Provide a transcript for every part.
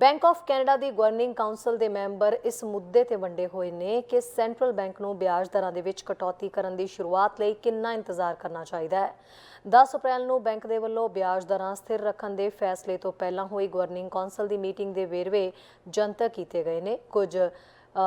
Bank of Canada ਦੀ governing council ਦੇ member ਇਸ ਮੁੱਦੇ ਤੇ ਵੰਡੇ ਹੋਏ ਨੇ ਕਿ ਸੈਂਟਰਲ ਬੈਂਕ ਨੂੰ ਵਿਆਜ ਦਰਾਂ ਦੇ ਵਿੱਚ ਕਟੌਤੀ ਕਰਨ ਦੀ ਸ਼ੁਰੂਆਤ ਲਈ ਕਿੰਨਾ ਇੰਤਜ਼ਾਰ ਕਰਨਾ ਚਾਹੀਦਾ ਹੈ। 10 ਅਪ੍ਰੈਲ ਨੂੰ ਬੈਂਕ ਦੇ ਵੱਲੋਂ ਵਿਆਜ ਦਰਾਂ ਸਥਿਰ ਰੱਖਣ ਦੇ ਫੈਸਲੇ ਤੋਂ ਪਹਿਲਾਂ ਹੋਈ ਗਵਰਨਿੰਗ ਕਾਉਂਸਲ ਦੀ ਮੀਟਿੰਗ ਦੇ ਵੇਰਵੇ ਜਨਤਕ ਕੀਤੇ ਗਏ ਨੇ। ਕੁਝ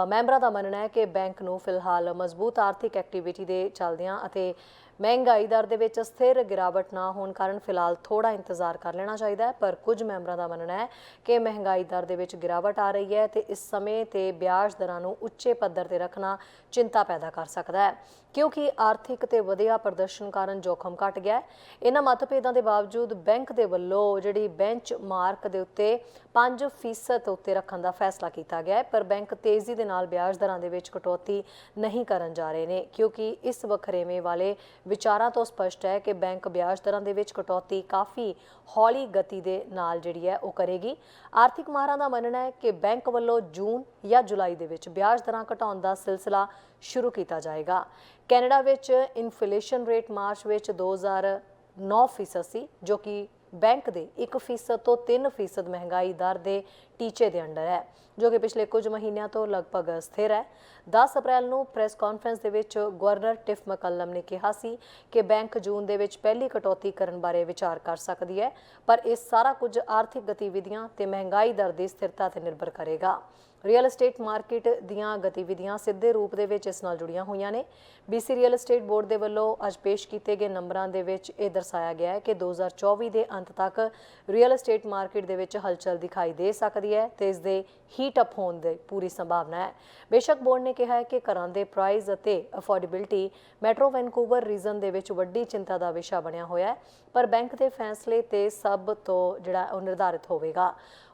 ਮੈਂਬਰਾਂ ਦਾ ਮੰਨਣਾ ਹੈ ਕਿ ਬੈਂਕ ਨੂੰ ਫਿਲਹਾਲ ਮਜ਼ਬੂਤ ਆਰਥਿਕ ਐਕਟੀਵਿਟੀ ਦੇ ਚੱਲਦਿਆਂ ਅਤੇ ਮਹਿੰਗਾਈ ਦਰ ਦੇ ਵਿੱਚ ਸਥਿਰ ਗਿਰਾਵਟ ਨਾ ਹੋਣ ਕਾਰਨ ਫਿਲਹਾਲ ਥੋੜਾ ਇੰਤਜ਼ਾਰ ਕਰ ਲੈਣਾ ਚਾਹੀਦਾ ਹੈ, ਪਰ ਕੁਝ ਮੈਂਬਰਾਂ ਦਾ ਮੰਨਣਾ ਹੈ ਕਿ ਮਹਿੰਗਾਈ ਦਰ ਦੇ ਵਿੱਚ ਗਿਰਾਵਟ ਆ ਰਹੀ ਹੈ ਤੇ ਇਸ ਸਮੇਂ ਤੇ ਵਿਆਜ ਦਰਾਂ ਨੂੰ ਉੱਚੇ ਪੱਧਰ ਤੇ ਰੱਖਣਾ ਚਿੰਤਾ ਪੈਦਾ ਕਰ ਸਕਦਾ ਹੈ। ਕਿਉਂਕਿ ਆਰਥਿਕ ਤੇ ਵਧੀਆ ਪ੍ਰਦਰਸ਼ਨ ਕਾਰਨ ਜੋਖਮ ਘਟ ਗਿਆ ਹੈ। ਇਹਨਾਂ ਮਤਭੇਦਾਂ ਦੇ ਬਾਵਜੂਦ ਬੈਂਕ ਦੇ ਵੱਲੋਂ ਜਿਹੜੀ ਬੈਂਚ ਮਾਰਕ ਦੇ ਉੱਤੇ 5% ਉੱਤੇ ਰੱਖਣ ਦਾ ਫੈਸਲਾ ਕੀਤਾ ਗਿਆ ਹੈ, ਪਰ ਬੈਂਕ ਤੇਜ਼ੀ ਦੇ ਨਾਲ ਵਿਆਜ ਦਰਾਂ ਦੇ ਵਿੱਚ ਕਟੌਤੀ ਨਹੀਂ ਕਰਨ ਜਾ ਰਹੇ ਨੇ, ਕਿਉਂਕਿ ਇਸ ਵਖਰੇਵੇਂ ਵਾਲੇ ਵਿਚਾਰਾਂ ਤੋਂ ਸਪਸ਼ਟ ਹੈ ਕਿ ਬੈਂਕ ਵਿਆਜ ਦਰਾਂ ਦੇ ਵਿੱਚ ਕਟੌਤੀ ਕਾਫੀ ਹੌਲੀ ਗਤੀ ਦੇ ਨਾਲ ਜਿਹੜੀ ਹੈ ਉਹ ਕਰੇਗੀ। ਆਰਥਿਕ ਮਾਹਰਾਂ ਦਾ ਮੰਨਣਾ ਹੈ ਕਿ ਬੈਂਕ ਵੱਲੋਂ ਜੂਨ ਜਾਂ ਜੁਲਾਈ ਦੇ ਵਿੱਚ ਵਿਆਜ ਦਰਾਂ ਘਟਾਉਣ ਦਾ ਸਿਲਸਿਲਾ ਸ਼ੁਰੂ ਕੀਤਾ ਜਾਏਗਾ। ਕੈਨੇਡਾ ਵਿੱਚ ਇਨਫਲੇਸ਼ਨ ਰੇਟ ਮਾਰਚ ਵਿੱਚ 2009 ਫੀਸਦ ਸੀ, ਜੋ ਕਿ ਬੈਂਕ ਦੇ 1% ਤੋਂ 3% ਮਹਿੰਗਾਈ ਦਰ ਦੇ ਟੀਚੇ ਦੇ ਅੰਡਰ ਹੈ, ਜੋ ਕਿ ਪਿਛਲੇ ਕੁਝ ਮਹੀਨਿਆਂ ਤੋਂ ਲਗਭਗ ਸਥਿਰ ਹੈ। 10 ਅਪ੍ਰੈਲ ਨੂੰ ਪ੍ਰੈਸ ਕਾਨਫਰੰਸ ਦੇ ਵਿੱਚ ਗਵਰਨਰ ਟਿਫ ਮਕੱਲਮ ਨੇ ਕਿਹਾ ਸੀ ਕਿ ਬੈਂਕ ਜੂਨ ਦੇ ਵਿੱਚ ਪਹਿਲੀ ਕਟੌਤੀ ਕਰਨ ਬਾਰੇ ਵਿਚਾਰ ਕਰ ਸਕਦੀ ਹੈ, ਪਰ ਇਹ ਸਾਰਾ ਕੁਝ ਆਰਥਿਕ ਗਤੀਵਿਧੀਆਂ ਤੇ ਮਹਿੰਗਾਈ ਦਰ ਦੀ ਸਥਿਰਤਾ ਤੇ ਨਿਰਭਰ ਕਰੇਗਾ। ਰੀਅਲ ਏਸਟੇਟ ਮਾਰਕੀਟ ਦੀਆਂ ਗਤੀਵਿਧੀਆਂ ਸਿੱਧੇ ਰੂਪ ਦੇ ਵਿੱਚ ਇਸ ਨਾਲ ਜੁੜੀਆਂ ਹੋਈਆਂ ਨੇ। BC ਰੀਅਲ ਏਸਟੇਟ ਬੋਰਡ ਦੇ ਵੱਲੋਂ ਅੱਜ ਪੇਸ਼ ਕੀਤੇ ਗਏ ਨੰਬਰਾਂ ਦੇ ਵਿੱਚ ਇਹ ਦਰਸਾਇਆ ਗਿਆ ਹੈ ਕਿ 2024 ਦੇ ਅੰਤ ਤੱਕ ਰੀਅਲ ਏਸਟੇਟ ਮਾਰਕੀਟ ਦੇ ਵਿੱਚ ਹਲਚਲ ਦਿਖਾਈ ਦੇ ਸਕਦੀ ਹੈ ਤੇ ਇਸ ਦੇ ਹੀਟ ਅਪ ਹੋਣ ਦੀ ਪੂਰੀ ਸੰਭਾਵਨਾ ਹੈ। ਬੇਸ਼ੱਕ ਬੋਰਡ ਨੇ ਕਿਹਾ ਹੈ ਕਿ ਘਰਾਂ ਦੇ ਪ੍ਰਾਈਸ ਅਤੇ ਅਫੋਰਡੇਬਿਲਟੀ ਮੈਟਰੋ ਵੈਨਕੂਵਰ ਰੀਜਨ ਦੇ ਵਿੱਚ ਵੱਡੀ ਚਿੰਤਾ ਦਾ ਵਿਸ਼ਾ ਬਣਿਆ ਹੋਇਆ ਹੈ, ਪਰ ਬੈਂਕ ਦੇ ਫੈਸਲੇ ਤੇ ਸਭ ਤੋਂ ਜਿਹੜਾ ਉਹ ਨਿਰਧਾਰਿਤ ਹੋਵੇਗਾ।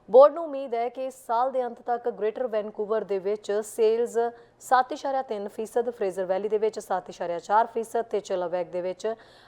ਬੋਰਡ ਨੂੰ ਉਮੀਦ ਹੈ ਕਿ ਇਸ ਸਾਲ ਦੇ ਅੰਤ ਤੱਕ ਗ੍ਰੇਟਰ ਵੈਨਕੂਵਰ ਦੇ ਵਿੱਚ ਸੇਲਜ਼ 7.3% ਫਰੇਜ਼ਰ ਵੈਲੀ ਦੇ ਵਿੱਚ 7.4% ਤੇ ਚਿਲਾਵੈਕ ਦੇ ਵਿੱਚ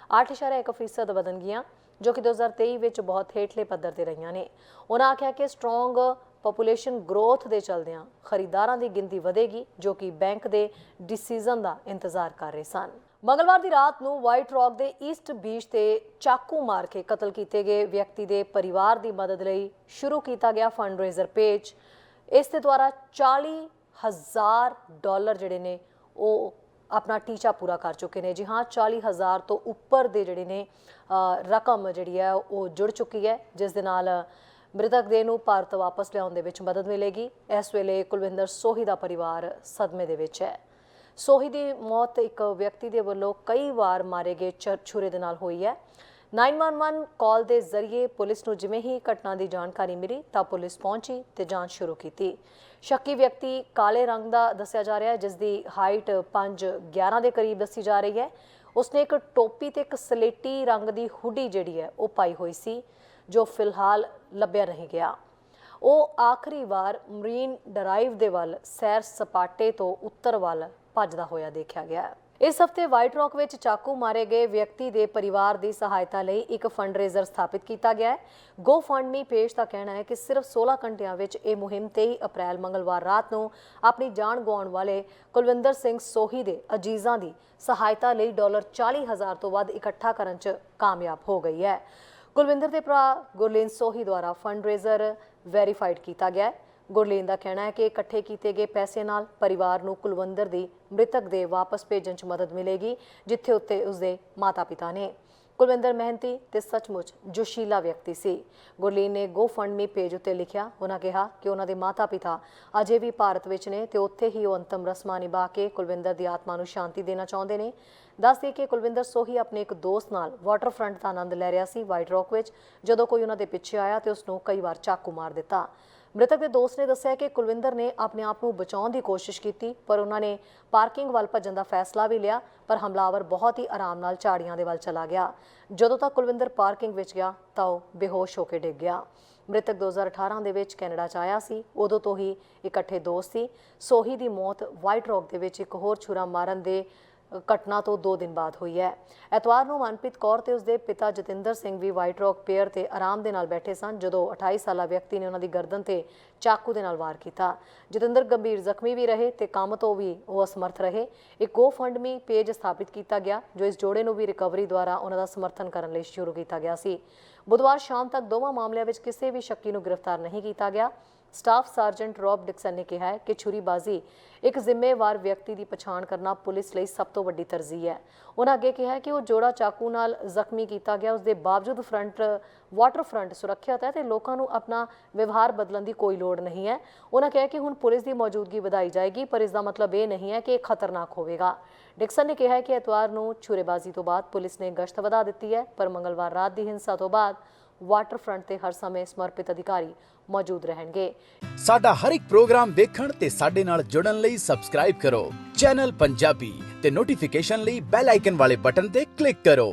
8.1% ਵਧਣਗੀਆਂ, ਜੋ ਕਿ 2023 ਵਿੱਚ ਬਹੁਤ ਹੇਠਲੇ ਪੱਧਰ ਤੇ ਰਹੀਆਂ ਨੇ। ਉਹਨਾਂ ਆਖਿਆ ਕਿ ਸਟਰੋਂਗ ਪੋਪੂਲੇਸ਼ਨ ਗਰੋਥ ਦੇ ਚਲਦਿਆਂ ਖਰੀਦਾਰਾਂ ਦੀ ਗਿਣਤੀ ਵਧੇਗੀ, ਜੋ ਕਿ ਬੈਂਕ ਦੇ ਡਿਸੀਜਨ ਦਾ ਇੰਤਜ਼ਾਰ ਕਰ ਰਹੇ ਸਨ। ਮੰਗਲਵਾਰ ਦੀ ਰਾਤ ਨੂੰ ਵਾਈਟ ਰੌਕ ਦੇ ਈਸਟ ਬੀਚ ਤੇ ਚਾਕੂ ਮਾਰ ਕੇ ਕਤਲ ਕੀਤੇ ਗਏ ਵਿਅਕਤੀ ਦੇ ਪਰਿਵਾਰ ਦੀ ਮਦਦ ਲਈ ਸ਼ੁਰੂ ਕੀਤਾ ਗਿਆ ਫੰਡਰੇਜ਼ਰ ਪੇਜ ਇਸ ਦੇ ਦੁਆਰਾ 40 ਹਜ਼ਾਰ ਡਾਲਰ ਜਿਹੜੇ ਨੇ ਉਹ ਆਪਣਾ ਟੀਚਾ ਪੂਰਾ ਕਰ ਚੁੱਕੇ ਨੇ। ਜੀ ਹਾਂ 40 ਹਜ਼ਾਰ ਤੋਂ ਉੱਪਰ ਦੇ ਜਿਹੜੇ ਨੇ ਰਕਮ ਜਿਹੜੀ ਹੈ ਉਹ ਜੁੜ ਚੁੱਕੀ ਹੈ, ਜਿਸ ਦੇ ਨਾਲ ਮ੍ਰਿਤਕ ਦੇਹ ਨੂੰ ਭਾਰਤ ਵਾਪਸ ਲਿਆਉਣ ਦੇ ਵਿੱਚ ਮਦਦ ਮਿਲੇਗੀ। ਇਸ ਵੇਲੇ ਕੁਲਵਿੰਦਰ ਸੋਹੀ ਦਾ ਪਰਿਵਾਰ ਸਦਮੇ ਦੇ ਵਿੱਚ ਹੈ। ਸੋਹੀ ਦੀ ਮੌਤ ਇੱਕ ਵਿਅਕਤੀ ਦੇ ਵੱਲੋਂ ਕਈ ਵਾਰ ਮਾਰੇ ਗਏ ਚ- ਛੁਰੇ ਦੇ ਨਾਲ ਹੋਈ ਹੈ। 911 ਕਾਲ ਦੇ ਜ਼ਰੀਏ ਪੁਲਿਸ ਨੂੰ ਜਿਵੇਂ ਹੀ ਘਟਨਾ ਦੀ ਜਾਣਕਾਰੀ ਮਿਲੀ ਤਾਂ ਪੁਲਿਸ ਪਹੁੰਚੀ ਤੇ ਜਾਂਚ ਸ਼ੁਰੂ ਕੀਤੀ। ਸ਼ੱਕੀ ਵਿਅਕਤੀ ਕਾਲੇ ਰੰਗ ਦਾ ਦੱਸਿਆ ਜਾ ਰਿਹਾ ਹੈ ਜਿਸ ਦੀ ਹਾਈਟ 5 11 ਦੇ ਕਰੀਬ ਦੱਸੀ ਜਾ ਰਹੀ ਹੈ। ਉਸਨੇ ਇੱਕ ਟੋਪੀ ਤੇ ਇੱਕ ਸਲੇਟੀ ਰੰਗ ਦੀ ਹੁੱਡੀ ਜਿਹੜੀ ਹੈ, ਉਹ ਪਾਈ ਹੋਈ ਸੀ, ਜੋ ਫਿਲਹਾਲ ਲੱਭਿਆ ਨਹੀਂ ਗਿਆ। ਉਹ ਆਖਰੀ ਵਾਰ ਮਰੀਨ ਡਰਾਈਵ ਦੇ ਵੱਲ ਸੈਰ ਸਪਾਟੇ ਤੋਂ ਉੱਤਰ ਵੱਲ ਭੱਜਦਾ ਹੋਇਆ ਦੇਖਿਆ ਗਿਆ। ਹੈ। ਇਸ ਹਫ਼ਤੇ ਵਾਈਟ ਰੌਕ ਵਿੱਚ ਚਾਕੂ ਮਾਰੇ ਗਏ ਵਿਅਕਤੀ ਦੇ ਪਰਿਵਾਰ ਦੀ ਸਹਾਇਤਾ ਲਈ ਇੱਕ ਫੰਡਰੇਜ਼ਰ ਸਥਾਪਿਤ ਕੀਤਾ ਗਿਆ ਹੈ। ਗੋ ਪੇਜ ਦਾ ਕਹਿਣਾ ਹੈ ਕਿ ਸਿਰਫ 16 ਘੰਟਿਆਂ ਵਿੱਚ ਇਹ ਮੁਹਿੰਮ 23 ਅਪ੍ਰੈਲ ਮੰਗਲਵਾਰ ਰਾਤ ਨੂੰ ਆਪਣੀ ਜਾਨ ਗਵਾਉਣ ਵਾਲੇ ਕੁਲਵਿੰਦਰ ਸਿੰਘ ਸੋਹੀ ਦੇ ਅਜੀਜ਼ਾਂ ਦੀ ਸਹਾਇਤਾ ਲਈ ਡਾਲਰ 40 ਹਜ਼ਾਰ ਤੋਂ ਵੱਧ ਇਕੱਠਾ ਕਰਨ 'ਚ ਕਾਮਯਾਬ ਹੋ ਗਈ ਹੈ। ਕੁਲਵਿੰਦਰ ਦੇ ਭਰਾ ਗੁਰਲੀਨ ਸੋਹੀ ਦੁਆਰਾ ਫੰਡਰੇਜ਼ਰ ਵੈਰੀਫਾਈਡ ਕੀਤਾ ਗਿਆ ਹੈ। ਗੁਰਲੀਨ ਦਾ ਕਹਿਣਾ ਹੈ ਕਿ ਇਕੱਠੇ ਕੀਤੇ ਗਏ ਪੈਸੇ ਨਾਲ ਪਰਿਵਾਰ ਨੂੰ ਕੁਲਵੰਦਰ ਦੀ ਮ੍ਰਿਤਕ ਦੇ ਵਾਪਸ ਭੇਜਣ 'ਚ ਮਦਦ ਮਿਲੇਗੀ, ਜਿੱਥੇ ਉੱਤੇ ਉਸਦੇ ਮਾਤਾ-ਪਿਤਾ ਨੇ। ਕੁਲਵਿੰਦਰ ਮਹਿੰਤੀ ਤੇ ਸੱਚਮੁੱਚ ਜੋਸ਼ੀਲਾ ਵਿਅਕਤੀ ਸੀ। ਗੁਰਲੀਨ ਨੇ ਗੋ ਫੰਡ ਪੇਜ ਉੱਤੇ ਲਿਖਿਆ ਉਹਨਾਂ ਕਿਹਾ ਕਿ ਉਹਨਾਂ ਦੇ ਮਾਤਾ-ਪਿਤਾ ਅਜੇ ਵੀ ਭਾਰਤ ਵਿੱਚ ਨੇ ਤੇ ਉੱਥੇ ਹੀ ਉਹ ਅੰਤਮ ਰਸਮਾਂ ਨਿਭਾ ਕੇ ਕੁਲਵਿੰਦਰ ਦੀ ਆਤਮਾ ਨੂੰ ਸ਼ਾਂਤੀ ਦੇਣਾ ਚਾਹੁੰਦੇ ਨੇ। ਦੱਸ ਦਈਏ ਕਿ ਕੁਲਵਿੰਦਰ ਸੋਹੀ ਆਪਣੇ ਇੱਕ ਦੋਸਤ ਨਾਲ ਵਾਟਰਫਰੰਟ ਦਾ ਆਨੰਦ ਲੈ ਰਿਹਾ ਸੀ ਵਾਈਟ ਰੌਕ ਵਿੱਚ, ਜਦੋਂ ਕੋਈ ਉਹਨਾਂ ਦੇ ਪਿੱਛੇ ਆਇਆ ਤੇ ਉਸ ਨੂੰ ਕਈ ਵਾਰ ਚਾਕੂ ਮਾਰ ਦਿੱਤਾ। ਮ੍ਰਿਤਕ ਦੇ ਦੋਸਤ ਨੇ ਦੱਸਿਆ ਕਿ ਕੁਲਵਿੰਦਰ ਨੇ ਆਪਣੇ ਆਪ ਨੂੰ ਬਚਾਉਣ ਦੀ ਕੋਸ਼ਿਸ਼ ਕੀਤੀ, ਪਰ ਉਹਨਾਂ ਨੇ ਪਾਰਕਿੰਗ ਵੱਲ ਭੱਜਣ ਦਾ ਫੈਸਲਾ ਵੀ ਲਿਆ, ਪਰ ਹਮਲਾਵਰ ਬਹੁਤ ਹੀ ਆਰਾਮ ਨਾਲ ਝਾੜੀਆਂ ਦੇ ਵੱਲ ਚਲਾ ਗਿਆ। ਜਦੋਂ ਤੱਕ ਕੁਲਵਿੰਦਰ ਪਾਰਕਿੰਗ ਵਿੱਚ ਗਿਆ, ਤਾਂ ਉਹ ਬੇਹੋਸ਼ ਹੋ ਕੇ ਡਿੱਗ ਗਿਆ। ਮ੍ਰਿਤਕ 2018 ਦੇ ਵਿੱਚ ਕੈਨੇਡਾ ਚ ਆਇਆ ਸੀ। ਉਦੋਂ ਤੋਂ ਹੀ ਇਕੱਠੇ ਦੋਸਤ ਸੀ। ਸੋਹੀ ਦੀ ਮੌਤ ਵਾਈਟ ਰੌਕ ਦੇ ਵਿੱਚ ਇੱਕ ਹੋਰ ਛੁਰਾ ਮਾਰਨ ਦੇ ਘਟਨਾ ਤੋਂ 2 ਦਿਨ ਬਾਅਦ ਹੋਈ ਹੈ। ਐਤਵਾਰ ਨੂੰ ਮਨਪ੍ਰੀਤ ਕੌਰ ਤੇ ਉਸਦੇ ਪਿਤਾ ਜਤਿੰਦਰ ਸਿੰਘ ਵੀ ਵਾਈਟ ਰੌਕ ਪੇਅਰ ਤੇ ਆਰਾਮ ਦੇ ਨਾਲ ਬੈਠੇ ਸਨ, ਜਦੋਂ 28 ਸਾਲਾ ਵਿਅਕਤੀ ਨੇ ਉਹਨਾਂ ਦੀ ਗਰਦਨ ਤੇ ਚਾਕੂ ਦੇ ਨਾਲ ਵਾਰ ਕੀਤਾ। ਜਤਿੰਦਰ ਗੰਭੀਰ ਜ਼ਖਮੀ ਵੀ ਰਹੇ ਤੇ ਕੰਮ ਤੋਂ ਵੀ ਉਹ ਅਸਮਰਥ ਰਹੇ। ਇੱਕ ਗੋ ਫੰਡਮੀ ਪੇਜ ਸਥਾਪਿਤ ਕੀਤਾ ਗਿਆ, ਜੋ ਇਸ ਜੋੜੇ ਨੂੰ ਵੀ ਰਿਕਵਰੀ ਦੁਆਰਾ ਉਹਨਾਂ ਦਾ ਸਮਰਥਨ ਕਰਨ ਲਈ ਸ਼ੁਰੂ ਕੀਤਾ ਗਿਆ ਸੀ। ਬੁੱਧਵਾਰ ਸ਼ਾਮ ਤੱਕ ਦੋਵਾਂ ਮਾਮਲਿਆਂ ਵਿੱਚ ਕਿਸੇ ਵੀ ਸ਼ੱਕੀ ਨੂੰ ਗ੍ਰਿਫਤਾਰ ਨਹੀਂ ਕੀਤਾ ਗਿਆ। ਸਟਾਫ ਸਰਜੈਂਟ ਰੌਬ ਡਿਕਸਨ ਨੇ ਕਿਹਾ ਹੈ ਕਿ ਛੁਰੀਬਾਜ਼ੀ ਇੱਕ ਜ਼ਿੰਮੇਵਾਰ ਵਿਅਕਤੀ ਦੀ ਪਛਾਣ ਕਰਨਾ ਪੁਲਿਸ ਲਈ ਸਭ ਤੋਂ ਵੱਡੀ ਤਰਜੀਹ ਹੈ। ਉਹਨਾਂ ਅੱਗੇ ਕਿਹਾ ਕਿ ਉਹ ਜੋੜਾ ਚਾਕੂ ਨਾਲ ਜ਼ਖਮੀ ਕੀਤਾ ਗਿਆ। ਉਸ ਦੇ ਬਾਵਜੂਦ ਫਰੰਟ, ਵਾਟਰ ਫਰੰਟ ਸੁਰੱਖਿਅਤ ਹੈ ਤੇ ਲੋਕਾਂ ਨੂੰ ਆਪਣਾ ਵਿਵਹਾਰ ਬਦਲਣ ਦੀ ਕੋਈ ਲੋੜ ਨਹੀਂ ਹੈ। ਉਹਨਾਂ ਕਿਹਾ ਕਿ ਹੁਣ ਪੁਲਿਸ ਦੀ ਮੌਜੂਦਗੀ ਵਧਾਈ ਜਾਏਗੀ, ਪਰ ਇਸ ਦਾ ਮਤਲਬ ਇਹ ਨਹੀਂ ਹੈ ਕਿ ਇਹ ਖਤਰਨਾਕ ਹੋਵੇਗਾ। ਡਿਕਸਨ ਨੇ ਕਿਹਾ ਕਿ ਐਤਵਾਰ ਨੂੰ ਛੁਰੇਬਾਜ਼ੀ ਤੋਂ ਬਾਅਦ ਪੁਲਿਸ ਨੇ ਗਸ਼ਤ ਵਧਾ ਦਿੱਤੀ ਹੈ, ਪਰ ਮੰਗਲਵਾਰ ਰਾਤ ਦੀ ਹਿੰਸਾ ਤੋਂ ਬਾਅਦ ਵਾਟਰ ਫਰੰਟ ਤੇ ਹਰ ਸਮੇਂ ਸਮਰਪਿਤ ਅਧਿਕਾਰੀ ਮੌਜੂਦ ਰਹਿਣਗੇ। ਸਾਡਾ ਹਰ ਇੱਕ ਪ੍ਰੋਗਰਾਮ ਦੇਖਣ ਤੇ ਸਾਡੇ ਨਾਲ ਜੁੜਨ ਲਈ ਸਬਸਕ੍ਰਾਈਬ ਕਰੋ। ਚੈਨਲ ਪੰਜਾਬੀ ਤੇ ਨੋਟੀਫਿਕੇਸ਼ਨ ਲਈ ਬੈਲ ਆਈਕਨ ਵਾਲੇ ਬਟਨ ਤੇ ਕਲਿੱਕ ਕਰੋ।